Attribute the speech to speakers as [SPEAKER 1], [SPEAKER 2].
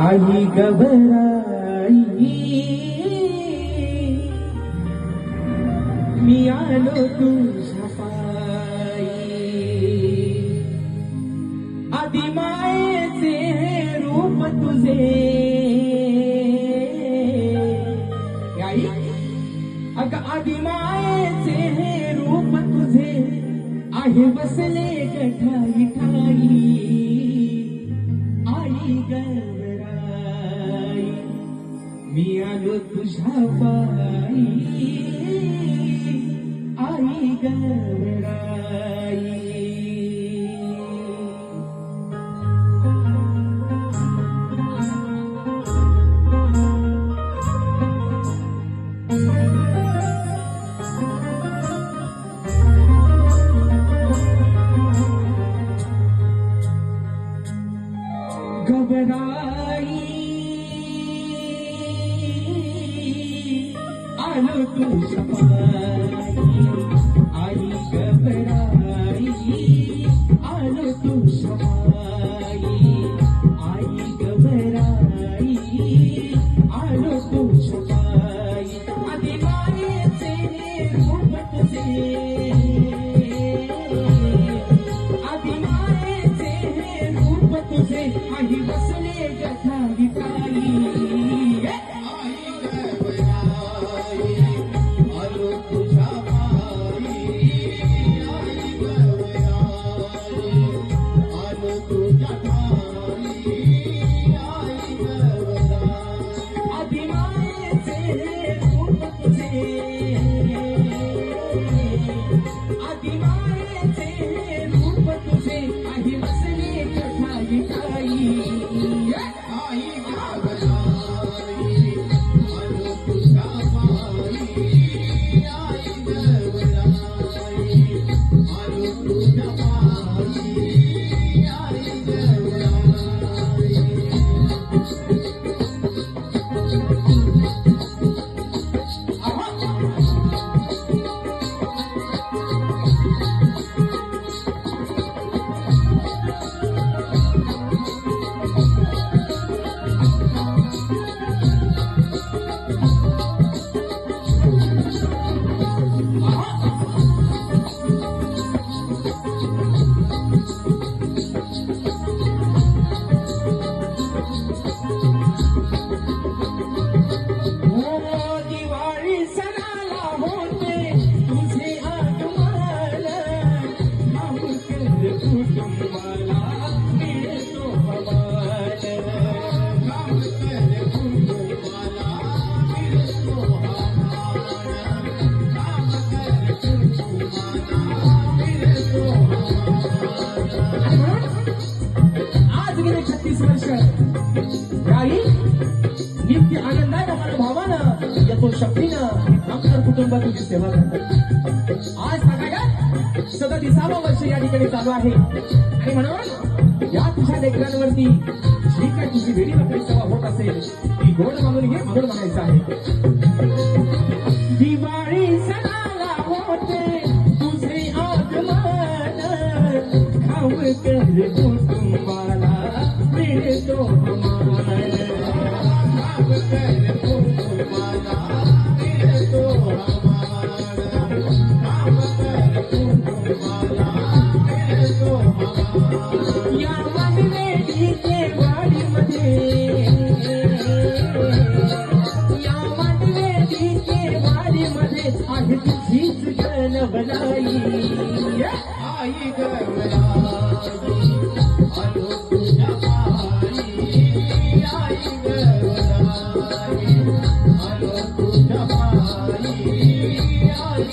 [SPEAKER 1] आई घबराई। मी आलो तुझ्या पायी। आधी मायेचे रूप तुझे। आई अग आधी मायेचे रूप तुझे। आहे बसले गठाई ठाई। आई गवराई मी आलो तुझ्या पायी आई गवराई घबराई आलो तुझ्या गाई नित्य आनंद आहे मन भावानं येतो शक्तीनं आमच्या कुटुंबात सेवा करतात. आज बघाया सदतीसावं वर्ष या ठिकाणी चालू आहे. आणि म्हणून या तुझ्या लेकरांवरती जी काय तुझी वेळी वगैरे सेवा होत असेल ती गोड मागून घे म्हणून म्हणायचं आहे. दिवाळी सणाला होते तुझे आगमन खाऊ